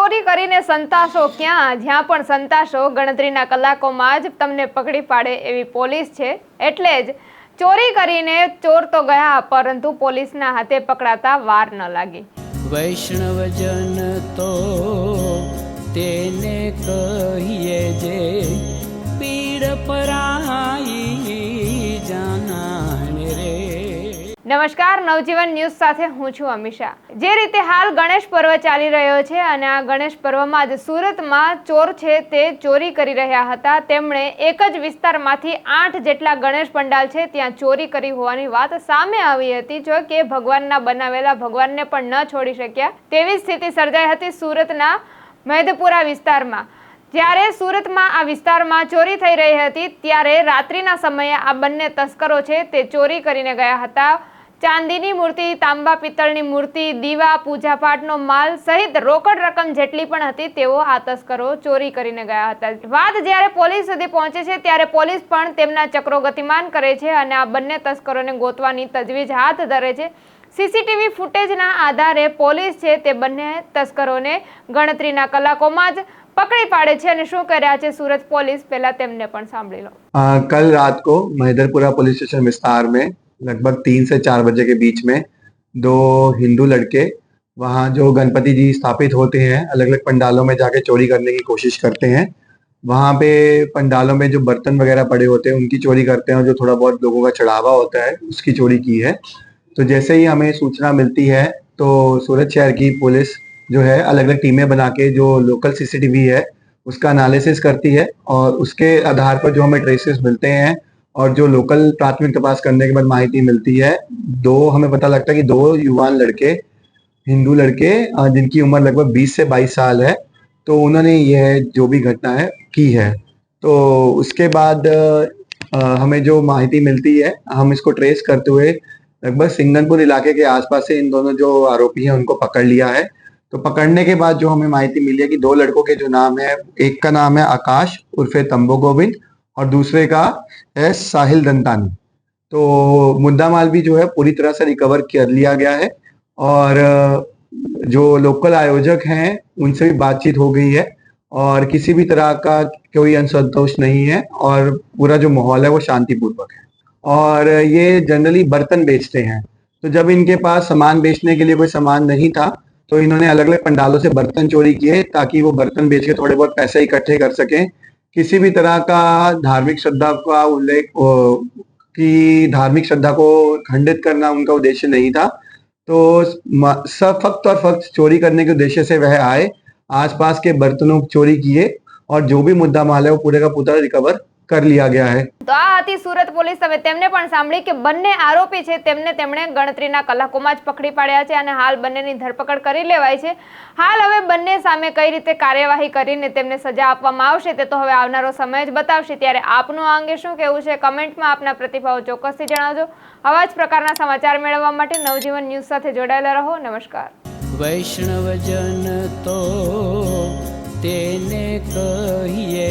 ચોરી કરીને સંતાશો ક્યાં? જ્યાં પણ સંતાશો ગણતરીના કલાકોમાં જ તમને પકડી પાડે એવી પોલીસ છે. એટલે જ ચોરી કરીને ચોર તો ગયા, પરંતુ પોલીસના હાથે પકડાતા વાર ન લાગી. વૈષ્ણવજન તો તેને કહીએ જે પીડ પરાઈ નમસ્કાર, નવજીવન ન્યૂઝ સાથે હું છું અમિષા. જે રીતે હાલ ગણેશ પર્વ ચાલી રહ્યો છે અને આ ગણેશ પર્વમાં જ સુરતમાં ચોર છે તે ચોરી કરી રહ્યા હતા. તેમણે એક જ વિસ્તારમાંથી આઠ જેટલા ગણેશ પંડાલ છે ત્યાં ચોરી કરી હોવાની વાત સામે આવી હતી. જો કે ભગવાનના બનાવેલા ભગવાનને પણ ન છોડી શક્યા. તેવી સ્થિતિ સર્જાઈ હતી સુરતના મેદપુરા વિસ્તારમાં. જ્યારે સુરતમાં આ વિસ્તારમાં ચોરી થઈ રહી હતી, ત્યારે રાત્રિના સમયે આ બંને તસ્કરો છે તે ચોરી કરીને ગયા હતા. ચાંદીની મૂર્તિ, તાંબા પિત્તળની મૂર્તિ, દીવા, પૂજાપાઠનો માલ સહિત રોકડ રકમ જેટલી પણ હતી, તેઓ આ તસ્કરો ચોરી કરીને ગયા હતા. વાત જ્યારે પોલીસ સુધી પહોંચે છે, ત્યારે પોલીસ પણ તેમના ચક્રો ગતિમાન કરે છે અને આ બંને તસ્કરોને ગોતવાની તજવીજ હાથ ધરે છે. સીસીટીવી ફૂટેજના આધારે પોલીસ છે તે બંને તસ્કરોને ગણતરીના કલાકોમાં જ પકડી પાડે છે અને શું કર્યા છે સુરત પોલીસ, પહેલા તેમને પણ સાંભળી લો. કલ રાત કો મહેદરપુરા પોલીસ સ્ટેશન વિસ્તાર लगभग तीन से चार बजे के बीच में दो हिंदू लड़के वहाँ जो गणपति जी स्थापित होते हैं अलग अलग पंडालों में जाके चोरी करने की कोशिश करते हैं। वहाँ पे पंडालों में जो बर्तन वगैरह पड़े होते हैं, उनकी चोरी करते हैं और जो थोड़ा बहुत लोगों का चढ़ावा होता है, उसकी चोरी की है। तो जैसे ही हमें सूचना मिलती है तो सूरत शहर की पुलिस जो है अलग अलग टीमें बना के जो लोकल सीसीटीवी है, उसका एनालिसिस करती है और उसके आधार पर जो हमें ट्रेसेस मिलते हैं और जो लोकल प्राथमिक तपास करने के बाद माहिती मिलती है, दो हमें पता लगता है कि दो युवान लड़के, हिंदू लड़के जिनकी उम्र लगभग 20 से 22 साल है तो उन्होंने यह जो भी घटना है, की है। तो उसके बाद हमें जो माहिती मिलती है, हम इसको ट्रेस करते हुए लगभग सिंगनपुर इलाके के आसपास से इन दोनों जो आरोपी हैं, उनको पकड़ लिया है। तो पकड़ने के बाद जो हमें माहिती मिली है कि दो लड़कों के जो नाम है, एक का नाम है आकाश उर्फे तंबो गोविंद और दूसरे का है साहिल दंतानी। तो मुद्दा माल भी जो है पूरी तरह से रिकवर कर लिया गया है और जो लोकल आयोजक हैं, उनसे भी बातचीत हो गई है और किसी भी तरह का कोई असंतोष नहीं है और पूरा जो माहौल है वो शांतिपूर्वक है। और ये जनरली बर्तन बेचते हैं। तो जब इनके पास सामान बेचने के लिए कोई सामान नहीं था तो इन्होंने अलग अलग पंडालों से बर्तन चोरी किए ताकि वो बर्तन बेच के थोड़े बहुत पैसे इकट्ठे कर सकें किसी भी तरह का धार्मिक श्रद्धा का उल्लेख की धार्मिक श्रद्धा को खंडित करना उनका उद्देश्य नहीं था। तो सब फक्त और फक्त चोरी करने के उद्देश्य से वह आए, आसपास के बर्तनों चोरी किए और जो भी मुद्दा माल है वो पूरे का पूरा रिकवर કર લિયા ગયા હે તો આ હતી સુરત પોલીસ હવે તેમને પણ સાંભળી કે બંને આરોપી છે તેમને તેમણે ગણતરીના કલાકોમાં જ પકડી પાડ્યા છે અને હાલ બંનેની ધરપકડ કરી લેવાય છે. હાલ હવે બંને સામે કઈ રીતે કાર્યવાહી કરીને તેમને સજા આપવામાં આવશે તે તો હવે આવનારો સમય જ બતાવશે. ત્યારે આપનું આ અંગે શું કહેવું છે કમેન્ટમાં આપના પ્રતિભાવો ચોક્કસથી જણાવજો. આવા જ પ્રકારના સમાચાર મેળવવા માટે નવજીવન ન્યૂઝ સાથે જોડાયેલા રહો. નમસ્કાર. વૈષ્ણવજન તો તેને કહીએ